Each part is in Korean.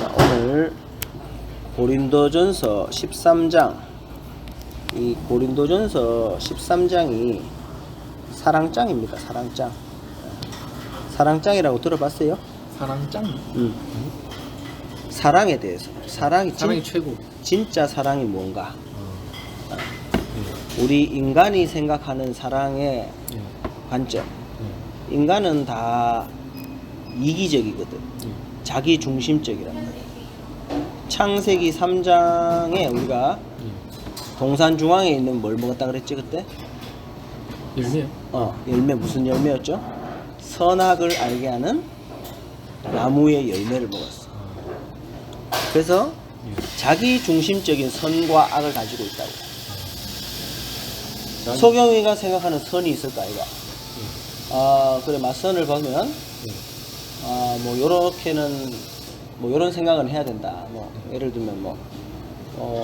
자, 오늘 고린도전서 13장 이 고린도전서 13장이 사랑장입니다. 사랑장. 사랑장이라고 들어봤어요? 사랑짱. 음. 사랑에 대해서 사랑이 사랑이 진, 최고. 진짜 사랑이 뭔가 어. 우리 인간이 생각하는 사랑의 예. 관점 예. 인간은 다 이기적이거든 예. 자기 중심적이란 말이야 창세기 3장에 우리가 예. 동산 중앙에 있는 뭘 먹었다 그랬지 그때? 열매요? 어 열매 무슨 열매였죠? 선악을 알게 하는 나무의 열매를 먹었어 아. 그래서 예. 자기 중심적인 선과 악을 가지고 있다고 자기- 소경이가 생각하는 선이 있을까 이거 예. 아 그래 맞선을 보면 예. 아뭐 요렇게는 뭐 요런 생각은 해야 된다 뭐 예를 들면 뭐 어,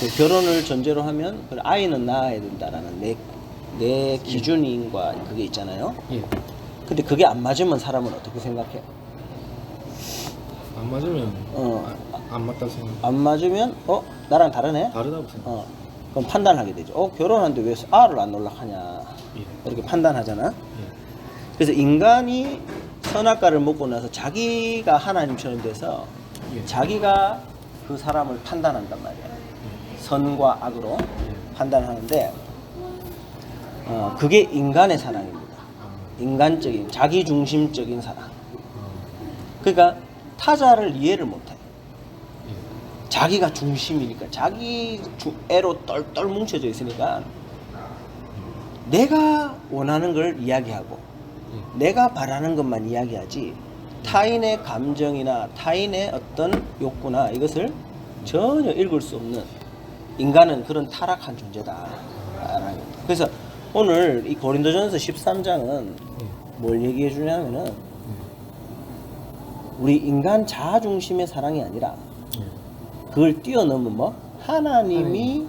그 결혼을 전제로 하면 그 아이는 낳아야 된다라는 내, 내 기준인과 그게 있잖아요 예. 근데 그게 안 맞으면 사람은 어떻게 생각해? 안 맞으면 어. 아, 안 맞다 생각. 안 맞으면 어? 나랑 다르네? 다르다고 생각. 어 그럼 판단하게 되죠 어 결혼하는데 왜 R을 안 놀락하냐 예. 이렇게 판단하잖아 예. 그래서 인간이 선악과를 먹고 나서 자기가 하나님처럼 돼서 예. 자기가 그 사람을 판단한단 말이야. 선과 악으로 판단하는데 어, 그게 인간의 사랑입니다. 아. 인간적인 자기 중심적인 사랑. 아. 그러니까 타자를 이해를 못해. 예. 자기가 중심이니까 자기 주- 애로 똘똘 뭉쳐져 있으니까 내가 원하는 걸 이야기하고 예. 내가 바라는 것만 이야기하지 타인의 감정이나 타인의 어떤 욕구나 이것을 전혀 읽을 수 없는 인간은 그런 타락한 존재다. 그래서 오늘 이 고린도전서 13장은 예. 뭘 얘기해 주냐면은 예. 우리 인간 자아 중심의 사랑이 아니라 예. 그걸 뛰어넘은 뭐 하나님이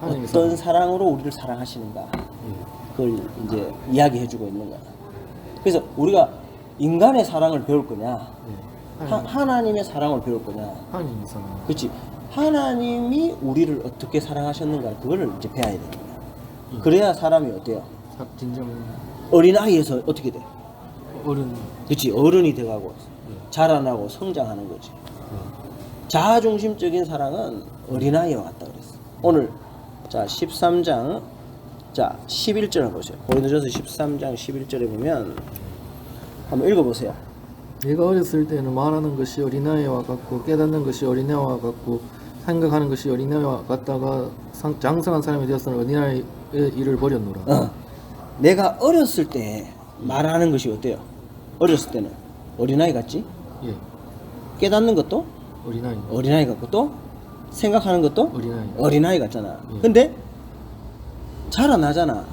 어떤 사랑. 사랑으로 우리를 사랑하시는가 예. 그걸 이제 이야기해 주고 있는 거야. 그래서 우리가 인간의 사랑을 배울 거냐, 예. 하, 하나님, 하나님의 사랑을 배울 거냐. 하나님의 사랑. 그렇지. 하나님이 우리를 어떻게 사랑하셨는가 그거를 이제 배워야 되는 거야. 예. 그래야 사람이 어때요? 사, 진정 어린 아이에서 어떻게 돼? 어른. 그렇지. 어른이 돼가고 예. 자라나고 성장하는 거지. 예. 자아 중심적인 사랑은 어린 아이와 같다 그랬어. 오늘 자 13장 자 11절 보세요. 고린도전서 13장 11절에 보면 한번 읽어보세요. 내가 어렸을 때는 말하는 것이 어린아이와 같고 깨닫는 것이 어린애와 같고 생각하는 것이 어린애와 같다가 상- 장성한 사람이 되었으나 어린아이의 일을 버렸노라. 어. 내가 어렸을 때 말하는 것이 어때요? 어렸을 때는 어린아이 같지? 예, 깨닫는 것도 어린아이. 어린아이 같고 또 생각하는 것도 어린아이. 어린아이 같잖아. 예. 근데 자라나잖아.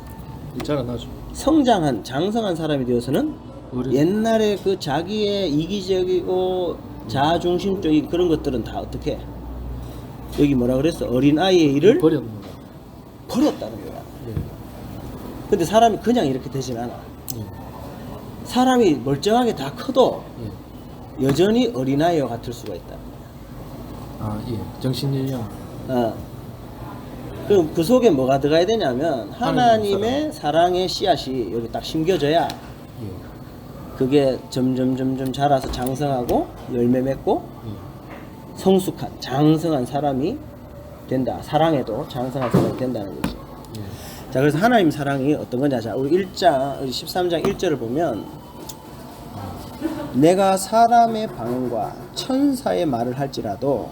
자라나죠. 성장한 장성한 사람이 되어서는 어른. 옛날에 그 자기의 이기적이고 자아중심적인 그런 것들은 다 어떻게 여기 뭐라 그랬어 어린 아이의 일을 버렸노라. 버렸다는 거야. 예, 근데 사람이 그냥 이렇게 되진 않아. 예, 사람이 멀쩡하게 다 커도 예. 여전히 어린 아이와 같을 수가 있다. 아, 예. 정신연령. 어. 그럼 그 속에 뭐가 들어가야 되냐면 하나님의 사랑의 씨앗이 여기 딱 심겨져야 예, 그게 점점 점점 자라서 장성하고 열매 맺고 예. 성숙한 장성한 사람이 된다. 사랑에도 장성한 사람이 된다는 거지. 예. 자, 그래서 하나님 사랑이 어떤 거냐? 자, 우리 1장, 우리 13장 1절을 보면 내가 사람의 방언과 천사의 말을 할지라도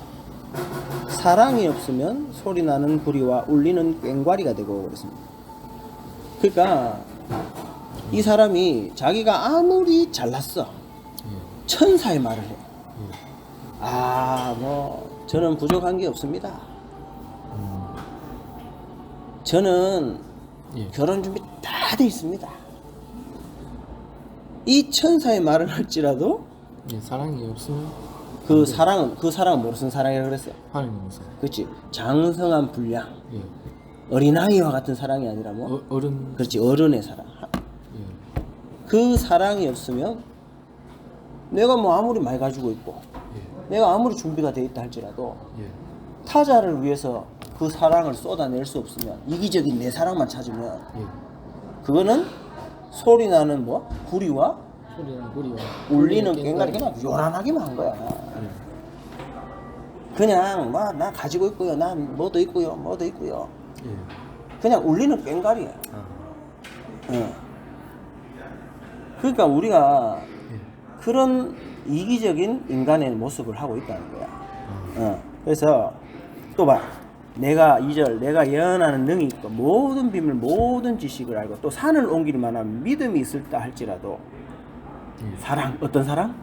사랑이 없으면 소리 나는 구리와 울리는 꽹과리가 되고 그랬습니다. 그러니까 이 사람이 자기가 아무리 잘났어 예. 천사의 말을 해. 예. 아, 뭐 저는 부족한 게 없습니다. 음, 저는 예. 결혼 준비 다 돼 있습니다. 이 천사의 말을 할지라도 예. 사랑이 없으면 그 사랑은 그 사랑은 무슨 사랑이라고 그랬어요? 하나님의 사랑. 그렇지 장성한 분량 예. 어린아이와 같은 사랑이 아니라 뭐 어, 어른. 그렇지 어른의 사랑 예. 그 사랑이 없으면 내가 뭐 아무리 많이 가지고 있고 예. 내가 아무리 준비가 돼 있다 할지라도 예. 타자를 위해서 그 사랑을 쏟아낼 수 없으면 이기적인 내 사랑만 찾으면 예. 그거는 소리 나는 뭐 구리와 소리는 소리와 울리는 꽹과리 그냥 요란하기만 한 거야. 예. 그냥 뭐나 가지고 있고요, 난 뭐도 있고요, 뭐도 있고요. 예. 그냥 울리는 꽹과리야. 아. 어. 그러니까 우리가 예. 그런 이기적인 인간의 모습을 하고 있다는 거야. 아. 어. 그래서 또 봐. 내가 이절 내가 예언하는 능이 있고 모든 비밀 모든 지식을 알고 또 산을 옮길 만한 믿음이 있을다 할지라도 예. 사랑 어떤 사랑?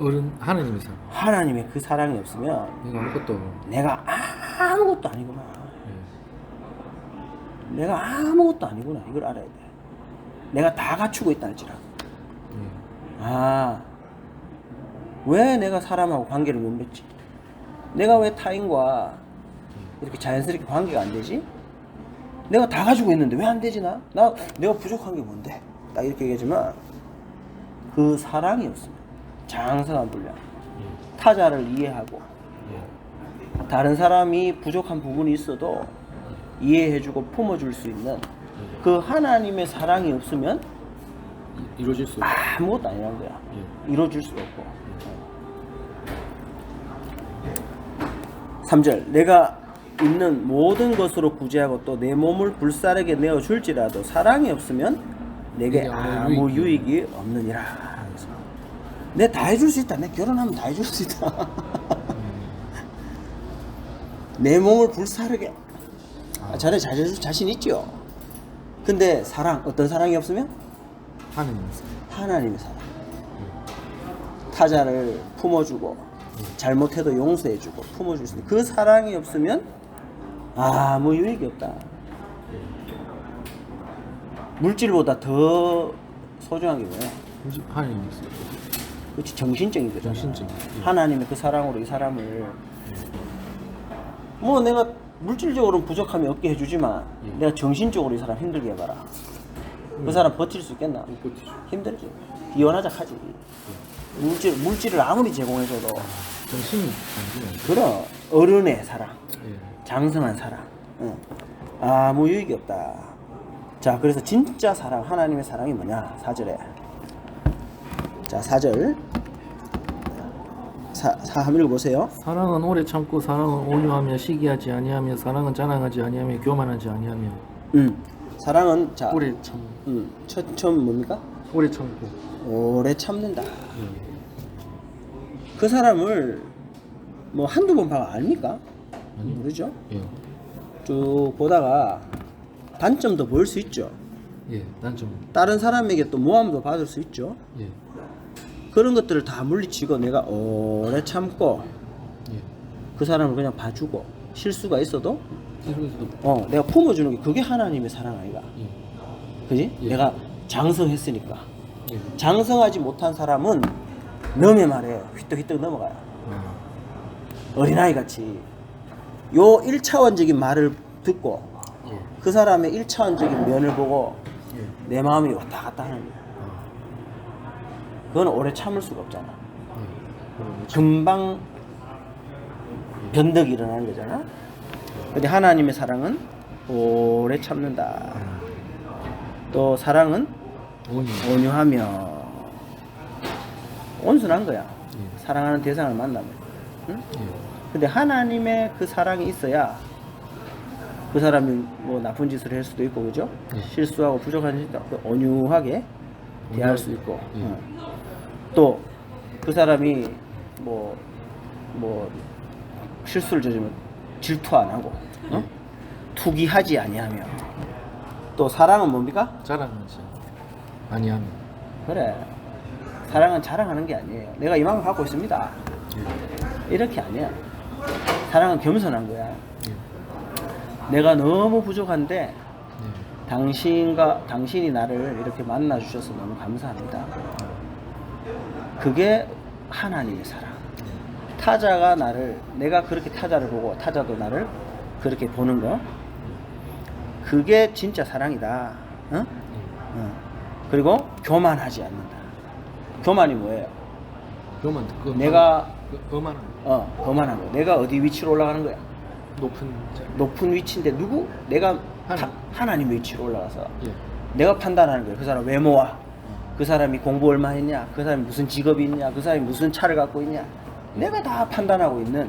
어른 하나님의 사랑. 하나님의 그 사랑이 없으면 내가 아무것도 내가 아무것도 아니구나. 예. 내가 아무것도 아니구나. 이걸 알아야 돼. 내가 다 갖추고 있다 할지라도. 예. 아, 왜 내가 사람하고 관계를 못 맺지? 내가 왜 타인과 이렇게 자연스럽게 관계가 안 되지? 내가 다 가지고 있는데 왜 안 되지 나? 나 내가 부족한 게 뭔데? 딱 이렇게 얘기하지만 그 사랑이 없으면 장성한 분량 예. 타자를 이해하고 예. 다른 사람이 부족한 부분이 있어도 이해해주고 품어줄 수 있는 그 하나님의 사랑이 없으면 이- 이루어질 수 없. 아무것도 아니라는 거야. 예. 이루어질 수가 없고. 3절 내가 있는 모든 것으로 구제하고 또 내 몸을 불사르게 내어 줄지라도 사랑이 없으면 내게 아무 유익이 없느니라. 내 다 해줄 수 있다. 내 결혼하면 다 해줄 수 있다. 내 몸을 불사르게. 아, 자네 잘 해줄 자신 있죠. 근데 사랑 어떤 사랑이 없으면 하나님의 사랑. 하나님의 사랑. 타자를 품어주고 잘못해도 용서해주고 품어줄 수 있는 그 사랑이 없으면 아무 유익이 없다. 물질보다 더 소중한 게 뭐야? 하나님의 사랑. 그렇지 정신적인 거잖아. 정신적인, 예. 하나님의 그 사랑으로 이 사람을 뭐 내가 물질적으로 부족함이 없게 해주지만 예. 내가 정신적으로 이 사람 힘들게 해봐라. 그 사람 버틸 수 있겠나? 못 버티죠. 힘들지. 비원하자 하지. 물질 물질을 아무리 제공해줘도 정신이 안 좋아요. 그런 어른의 사랑, 예. 장성한 사랑, 응. 아무 유익이 없다. 자, 그래서 진짜 사랑, 하나님의 사랑이 뭐냐? 4절에. 자, 4절. 사, 사 한번 읽어보세요. 사랑은 오래 참고 사랑은 온유하며 시기하지 아니하며 사랑은 자랑하지 아니하며 교만하지 아니하며 음. 사랑은 자, 오래 참 음, 첫, 처음 뭡니까? 오래 참고 오래 참는다. 예. 그 사람을 뭐 한두 번 봐가 압니까? 아니요. 모르죠? 예. 쭉 보다가 단점도 볼 수 있죠. 예. 단점. 다른 사람에게 또 모함도 받을 수 있죠. 예. 그런 것들을 다 물리치고 내가 오래 참고 예. 그 사람을 그냥 봐주고 실수가 있어도 어 내가 품어주는 게 그게 하나님의 사랑 아이가 예. 그지? 예. 내가 장성했으니까 예. 장성하지 못한 사람은 넘의 말에 휘떡휘떡 넘어가요 아. 어린아이 같이 요 1차원적인 말을 듣고 예. 그 사람의 1차원적인 면을 보고 예. 내 마음이 왔다 갔다 하는 거야 아. 그건 오래 참을 수가 없잖아 금방 변덕이 일어나는 거잖아. 근데 하나님의 사랑은 오래 참는다. 또 사랑은 온유. 온유하며 온순한 거야. 예. 사랑하는 대상을 만나면. 응? 예. 근데 하나님의 그 사랑이 있어야 그 사람이 뭐 나쁜 짓을 할 수도 있고 그죠? 예. 실수하고 부족한 짓도 그 온유하게 대할 수 있고 예. 또 그 사람이 뭐 뭐 실수를 저지르면 질투 안 하고 어? 투기하지 아니하며 또 사랑은 뭡니까? 자랑하지 아니하며 그래 사랑은 자랑하는 게 아니에요 내가 이만큼 갖고 있습니다 예. 이렇게 아니야 사랑은 겸손한 거야 예. 내가 너무 부족한데 예. 당신과 당신이 나를 이렇게 만나 주셔서 너무 감사합니다. 그게 하나님의 사랑. 타자가 나를 내가 그렇게 타자를 보고 타자도 나를 그렇게 보는 거. 그게 진짜 사랑이다. 어? 어. 그리고 교만하지 않는다. 교만이 뭐예요? 듣고 내가 그 어만한 어, 거만한 거. 내가 어디 위치로 올라가는 거야? 높은 자. 높은 위치인데 누구? 내가 하나님. 하, 하나님 위치로 올라가서 예. 내가 판단하는 거야. 그 사람 외모와 그 사람이 공부 얼마 했냐? 그 사람이 무슨 직업이 있냐? 그 사람이 무슨 차를 갖고 있냐? 내가 다 판단하고 있는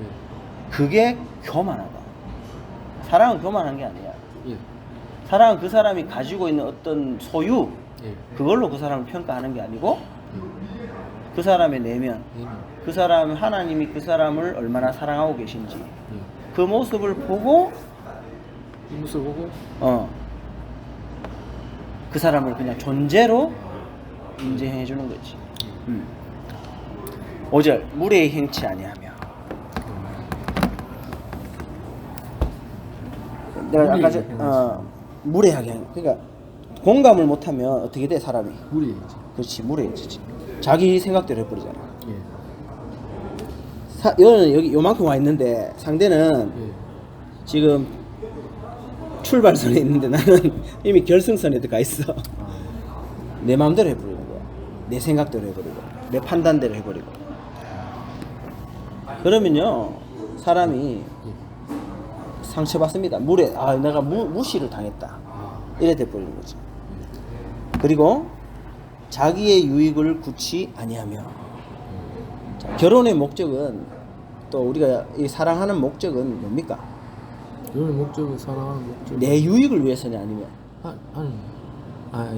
예. 그게 교만하다. 사랑은 교만한 게 아니야. 예. 사랑은 그 사람이 가지고 있는 어떤 소유 예. 그걸로 그 사람을 평가하는 게 아니고 예. 그 사람의 내면 예. 그 사람 하나님이 그 사람을 얼마나 사랑하고 계신지 예. 그 모습을 보고 이 모습 보고 어. 그 사람을 그냥 존재로 인정해 주는 거지. 음. 5절 물의 행치 아니하며 내가 아까 저, 어, 무례하게 하는 그러니까 공감을 못하면 어떻게 돼 사람이 물이 그렇지 무례해지지 자기 생각대로 해버리잖아 예. 사, 여는 여기 요만큼 와 있는데 상대는 예. 지금 출발선에 있는데 나는 이미 결승선에 들어가 있어 아. 내 마음대로 거야 내 생각대로 해버리고 내 판단대로 해버리고 그러면요 사람이 예. 상처받습니다 물에 아 내가 무, 무시를 당했다 아. 이래 돼버리는 거지 그리고 자기의 유익을 굳이 아니하며 자, 결혼의 목적은 또 우리가 이 사랑하는 목적은 뭡니까 여기 목적을 사랑하는 목적. 내 유익을 위해서냐 아니면 아, 아니. 아,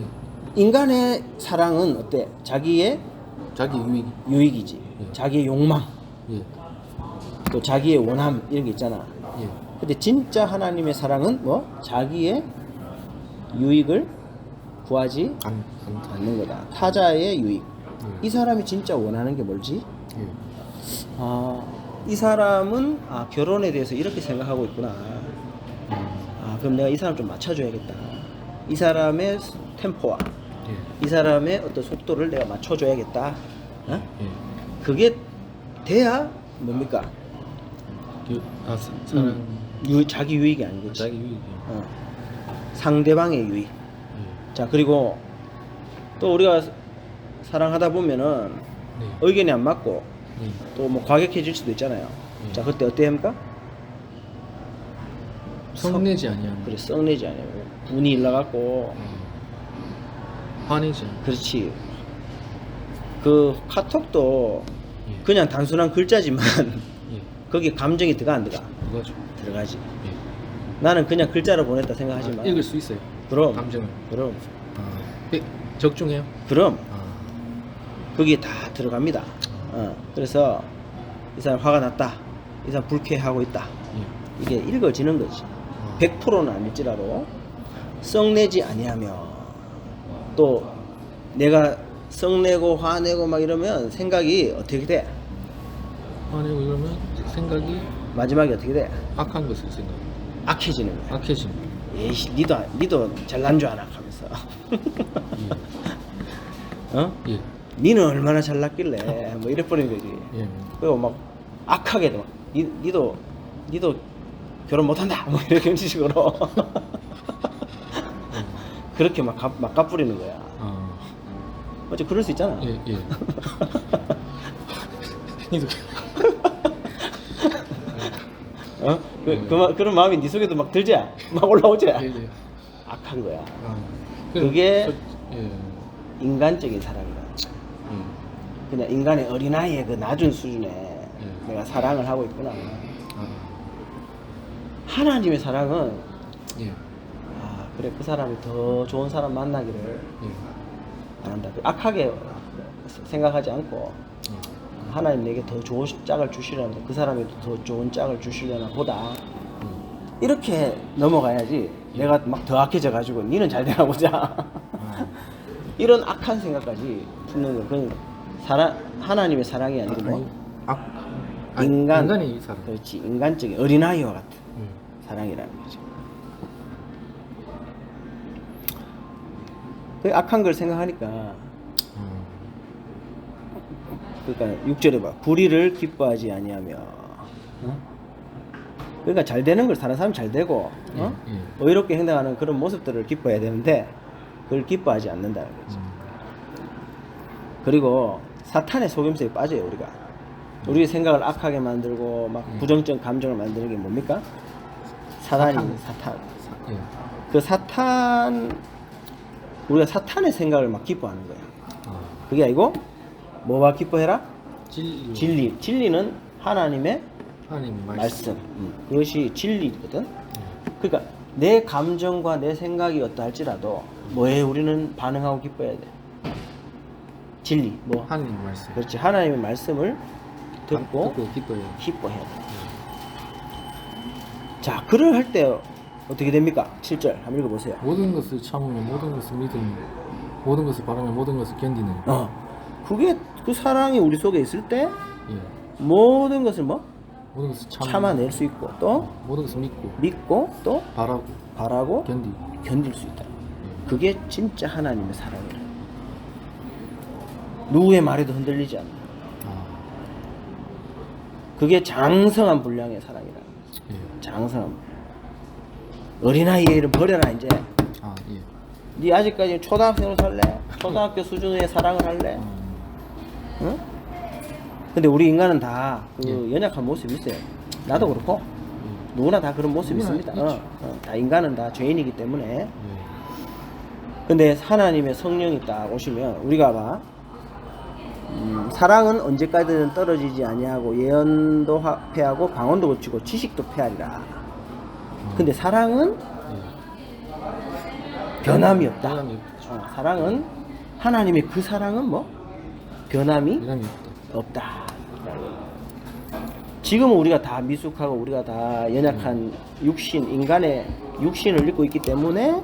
인간의 사랑은 어때 자기의 자기 유익. 유익이지 예. 자기의 욕망 예. 또 자기의 원함 이런 게 있잖아 예. 근데 진짜 하나님의 사랑은 뭐 자기의 유익을 구하지 안, 안 타. 않는 거다 타자의 유익 예. 이 사람이 진짜 원하는 게 뭘지 예. 아, 이 사람은 아, 결혼에 대해서 이렇게 생각하고 있구나. 아, 그럼 내가 이 사람 좀 맞춰줘야겠다. 이 사람의 템포와 예. 이 사람의 어떤 속도를 내가 맞춰줘야겠다. 어? 예. 그게 돼야 뭡니까? 그, 아, 사, 사랑. 음, 유, 자기 유익이 아니고 자기 유익이요. 어. 상대방의 유익. 예. 자 그리고 또 우리가 사랑하다 보면은 네. 의견이 안 맞고 예. 또뭐 과격해질 수도 있잖아요. 음. 자 그때 어떻게 합니까? 성내지 아니하면. 그래 썩내지 않아요. 분이 일나갖고 예. 화내지 않 그렇지. 그 카톡도 예. 그냥 단순한 글자지만 예. 거기에 감정이 들어가 안 들어가? 그거죠. 들어가지. 예. 나는 그냥 글자로 보냈다 생각하지만 아, 읽을 수 있어요. 그럼 감정을. 그럼 아. 예. 적중해요. 그럼 아. 거기에 다 들어갑니다. 어, 그래서 이 사람 화가 났다. 이 사람 불쾌하고 있다. 예. 이게 읽어지는 거지. 아. 100%는 아닐지라도 썩내지 아니하며 또 내가 썩내고 화내고 막 이러면 생각이 어떻게 돼? 화내고 이러면 생각이 마지막에 어떻게 돼? 악한 것을 생각. 악해지는 거야. 악해지는. 에이씨, 니도 니도 잘난 줄 아나 하면서. 어? 예. 니는 얼마나 잘났길래 뭐 이래 버리는 거지. 예. 그리고 막 악하게도 막, 니, 니도 니도 결혼 못한다 뭐 이렇게 식으로 그렇게 막, 가, 막 까뿌리는 거야 아. 어째 그럴 수 있잖아 예. 예. 니도 어? 그, 그, 마- 그런 마음이 네 속에도 막 들지? 막 올라오지? 예. 예. 악한 거야 아. 그게- 저- 예. 인간적인 사랑이다 예. 그냥 인간의 어린아이의 그 낮은 수준에 예. 내가 사랑을 하고 있구나 아. 하나님의 사랑은 예. 아 그래 그 사람이 더 좋은 사람 만나기를 예. 안 한다 악하게 생각하지 않고 예. 하나님 내게 더 좋은 짝을 주시려는 그 사람에도 더 좋은 짝을 주시려나 보다 예. 이렇게 넘어가야지 내가 막 더 악해져 가지고 니는 잘 되나 보자 아. 이런 악한 생각까지 품는 거 그건 사랑 하나님의 사랑이 아니고 뭐 악. 인간 인간의 사랑. 그렇지 인간적인 어린아이와 같은 예. 사랑이라는 거죠 그 악한 걸 생각하니까 어. 그러니까 6절에 봐. 불의를 기뻐하지 아니하며. 어? 그러니까 잘 되는 걸 사는 사람 잘 되고, 어? 예, 예. 의롭게 행동하는 그런 모습들을 기뻐해야 되는데, 그걸 기뻐하지 않는다는 거죠. 음. 그리고 사탄의 속임수에 빠져요, 우리가. 우리 생각을 악하게 만들고 막 부정적 감정을 만드는 게 뭡니까? 사단이 사탄. 사탄. 사, 예. 그 사탄 우리가 사탄의 생각을 막 기뻐하는 거야. 아, 그게 아니고 뭐가 기뻐해라? 진리. 진리. 진리는 하나님의 하나님 말씀. 말씀. 음, 그것이 진리거든. 그러니까 내 감정과 내 생각이 어떠할지라도 뭐에 우리는 반응하고 기뻐해야 돼. 진리. 뭐 하나님 말씀. 그렇지. 하나님의 말씀을 듣고 듣고 기뻐요. 기뻐해야 돼. 자, 글을 할때 어떻게 됩니까? 7절 한번 읽어보세요. 모든 것을 참으며 모든 것을 믿으며 모든 것을 바라며 모든 것을 견디는. 어, 그게 그 사랑이 우리 속에 있을 때 예. 모든 것을 뭐 모든 것을 참. 참아낼 수 있고 또 모든 것을 믿고 믿고 또 바라고 바라고 견디고. 견딜 수 있다. 예. 그게 진짜 하나님의 사랑이라. 누구의 말에도 흔들리지 않는다. 아, 그게 장성한 분량의 사랑이라. 예. 장성한. 어린아이를 버려라 이제. 아, 예. 네 아직까지 초등학생으로 살래? 초등학교 수준의 사랑을 할래? 아, 응? 근데 우리 인간은 다그 예. 연약한 모습이 있어요. 나도 그렇고 예. 누구나 다 그런 모습이 있습니다. 어, 어, 다 인간은 다 죄인이기 때문에. 예. 근데 하나님의 성령이 딱 오시면 우리가 봐. 음, 사랑은 언제까지든 떨어지지 아니하고 예언도 하- 패하고 방언도 고치고 지식도 패하리라. 근데 사랑은 예. 변함이 없다. 변함이 없죠. 어, 사랑은 하나님의 그 사랑은 뭐 변함이 변함이 없다. 없다. 지금은 우리가 다 미숙하고 우리가 다 연약한 육신, 인간의 육신을 입고 있기 때문에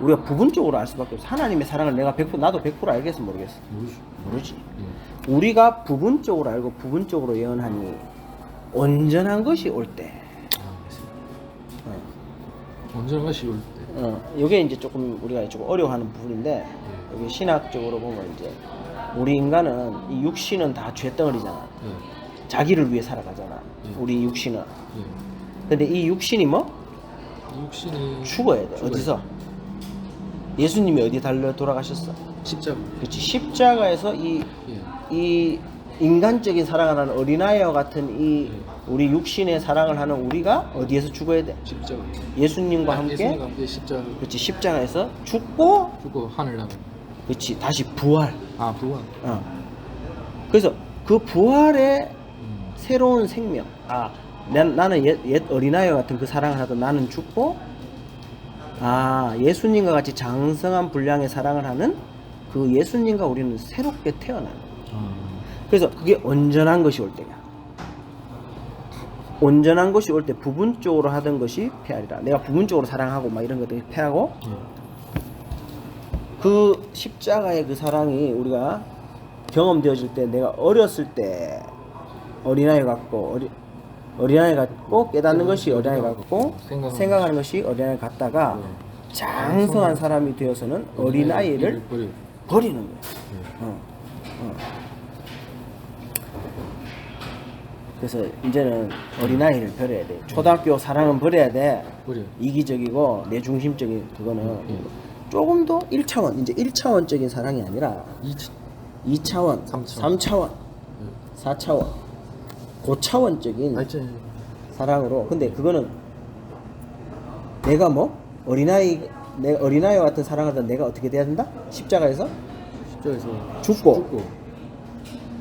우리가 부분적으로 알 수밖에 없어. 하나님의 사랑을 내가 100% 나도 100% 알겠어 모르겠어. 모르죠. 모르지. 예. 우리가 부분적으로 알고 부분적으로 예언하니 온전한 것이 올 때. 언제나 것이 올 때. 어, 이게 이제 조금 우리가 조금 어려워하는 부분인데 여기 신학적으로 보면 이제 우리 인간은 이 육신은 다 죄덩어리잖아. 예. 자기를 위해 살아가잖아. 예. 우리 육신은. 예. 근데 이 육신이 뭐? 이 육신이 죽어야 돼. 죽어야 어디서? 예수님이 어디 달려 돌아가셨어? 십자가. 그렇지. 십자가에서 이, 예. 이 인간적인 사랑을 하는 어린아이와 같은 이 우리 육신의 사랑을 하는 우리가 어디에서 죽어야 돼? 십자가. 예수님과 함께 예수님과 함께 십자가 그렇지. 십자가에서 죽고 죽고 하늘 나가. 그렇지. 다시 부활. 아, 부활. 어. 그래서 그 부활의 음. 새로운 생명. 아, 난, 나는 옛, 옛 어린아이와 같은 그 사랑을 하던 나는 죽고, 아, 예수님과 같이 장성한 분량의 사랑을 하는 그 예수님과 우리는 새롭게 태어나는. 아. 그래서 그게 온전한 것이 올 때야. 온전한 것이 올 때 부분적으로 하던 것이 폐하리라. 내가 부분적으로 사랑하고 막 이런 것들이 폐하고, 예. 그 십자가의 그 사랑이 우리가 경험되어질 때 내가 어렸을 때 어린아이 같고 어리, 어린아이 같고 깨닫는 것이 어린아이 같고 생각하는 생각하는 것이 어린아이 같다가 네. 장성한 사람이 되어서는 어린아이를 버려. 버리는 거야. 예. 어, 어. 그래서 이제는 어린아이를 버려야 돼. 초등학교 사랑은 버려야 돼. 버려. 이기적이고 내중심적인 그거는 예. 조금 더 1차원 이제 1차원적인 사랑이 아니라 이 2차원, 삼차원. 3차원, 4차원 고차원적인 발전. 사랑으로 근데 그거는 내가 뭐 어린아이 내 어린아이와 같은 사랑을 하던 내가 어떻게 돼야 된다? 십자가에서 십자가에서 죽고, 죽고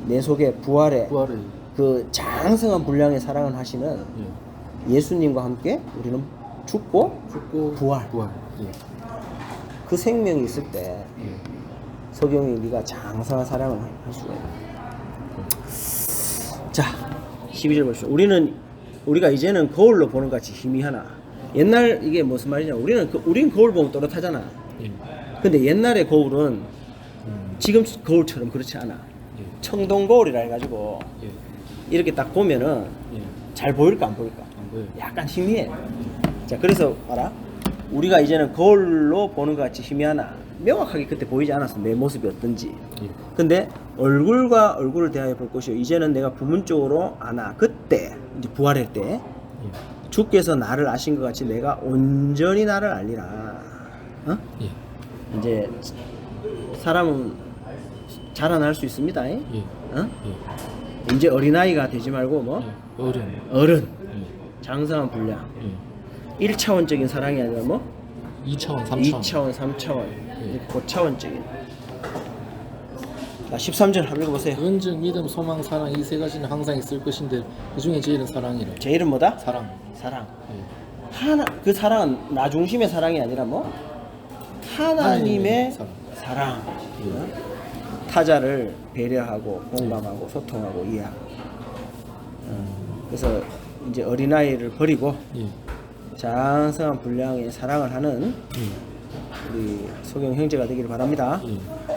내 속에 부활의 부활을 그 장성한 분량의 사랑을 하시는 예. 예수님과 함께 우리는 죽고 죽고 부활. 부활. 예. 그 생명이 있을 때 예. 석영이 네가 장성한 사랑을 할 수가 있다. 자, 12절 보시죠. 우리는 우리가 이제는 거울로 보는 것 같이 힘이 하나. 옛날 이게 무슨 말이냐? 우리는 그, 우린 거울 보면 또렷하잖아. 예. 근데 옛날의 거울은 음. 지금 거울처럼 그렇지 않아. 예. 청동 거울이라 해가지고 예. 이렇게 딱 보면은 예. 잘 보일까 안 보일까? 안 보여. 약간 희미해. 자, 그래서 알아? 우리가 이제는 거울로 보는 것 같이 희미하나 명확하게 그때 보이지 않았어. 내 모습이 어떤지. 예. 근데 얼굴과 얼굴을 대하여 볼 것이요. 이제는 내가 부분적으로 아나. 그때 이제 부활할 때 예. 주께서 나를 아신 것 같이 내가 온전히 나를 알리라. 어? 예. 이제 사람은 자라날 수 있습니다. 잉? 예. 어? 예. 이제 어린아이가 되지 말고 뭐 예. 어른. 어른 예. 장성한 분량 예. 1차원적인 사랑이 아니라 뭐 2차원, 3차원. 2차원, 3차원, 예. 고차원적인. 자, 13절 한번 읽어보세요. 은즉 믿음, 소망, 사랑 이 세 가지는 항상 있을 것인데 그 중에 제일은 사랑이라. 제일은 뭐다? 사랑. 사랑. 예. 하나 그 사랑은 나 중심의 사랑이 아니라 뭐 하나님의 하나님의 사랑. 사랑. 어? 타자를 배려하고 공감하고 소통하고 이해하고. 어, 그래서 이제 어린아이를 버리고 예. 장성한 분량의 사랑을 하는 예. 우리 소경 형제가 되기를 바랍니다. 예.